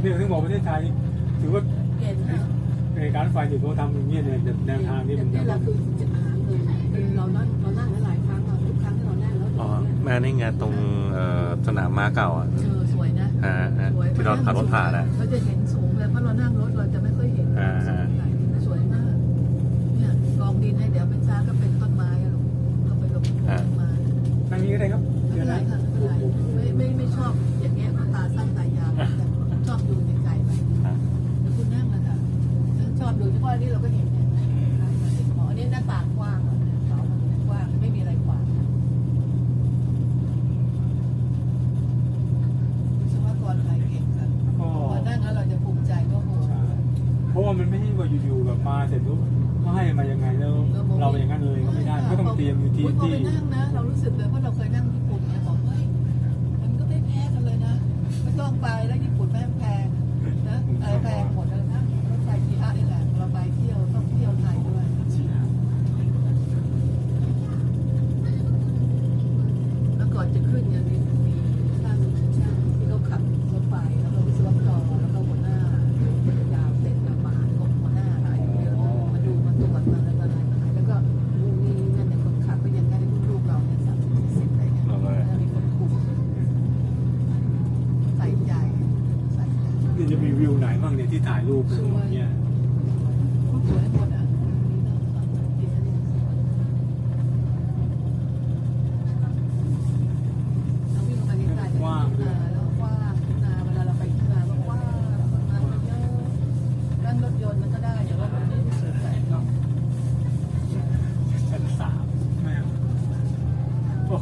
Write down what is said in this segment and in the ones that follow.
เนี่ยถึงบอกประเทศไทยถือว่าเห็นค่ะในการรถไฟถือเขาทำอย่างเงี้ยเนี่ยแนวทางนี้มันนี่เราคือจะหาเงินคือเรานั่งเรานั่งหลายครั้งเราทุกครั้งที่เรานั่งแล้วอ๋อแม่นี่ไงตรงเอ่อสนามม้าเก่าอะเออสวยนะฮะฮะสวยที่เราขับรถผ่านอะเราจะเห็นสูงเลยเพราะเรานั่งรถเราจะไม่ค่อยเห็นอ่าสูงไหนสวยมากเนี่ยกองดินให้เดี๋ยวเป็นช้าก็เป็นต้นไม้อะลูกเราไปลงต้นไม้ทางนี้ก็ได้ครับไม่เป็นไรค่ะไม่เป็นไรไม่ไม่ไม่ชอบอย่างเงี้ยเพราะตาสั้นตายาวแต่ ชอบดูไกลๆไปอะแล้วคุณนั่งนะคะฉันชอบดูเฉพาะอันนี้เราก็เห็นเนี่ยหมออันนี้หน้าต่างกว้างอะเสามันกว้างไม่มีอะไรขวางวิศวกรไทยเก่งค่ะก็พอนั่งแล้วเราจะภูมิใจว่าโห เพราะว่ามันไม่ใช่ว่าอยู่ๆแบบมาเสร็จปุ๊บเขาให้มายังไงแล้ว เราไปอย่างนั้นเลยก็ไม่ได้ก็ต้องเตรียมอยู่ที่พอที่ไปนั่งนะ เรารู้สึกเลยเพราะเราเคยนั่งญี่ นก็ได้แต่ว่ามันไม่ได้สวยใจหรอกชั้นสามไม่เอาโอ้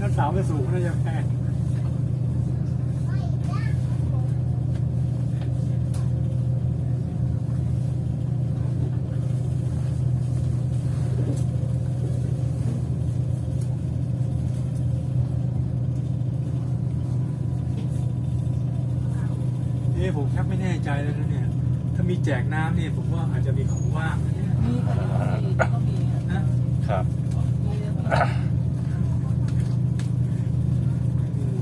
ชั้นสามจะสูงน่าจะแพง เอ๊ะผมชักไม่แน่ใจแล้วนะเนี่ย ถ้ามีแจกน้ำเนี่ยผมว่าอาจจะมีของว่างนะเนี่ยมีค่ะมีก็มีอะนะครับ มีแล้วมีอืม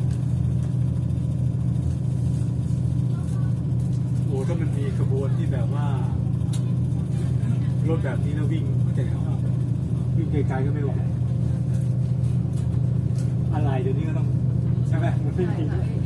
โอ้ถ้ามันมีขบวนที่แบบว่า รถแบบนี้แล้ววิ่งแต่ว่าวิ่งไกลๆก็ไม่ไหวอะไรเดี๋ยวนี้ก็ต้องใช่ไหมมันไม่ใช่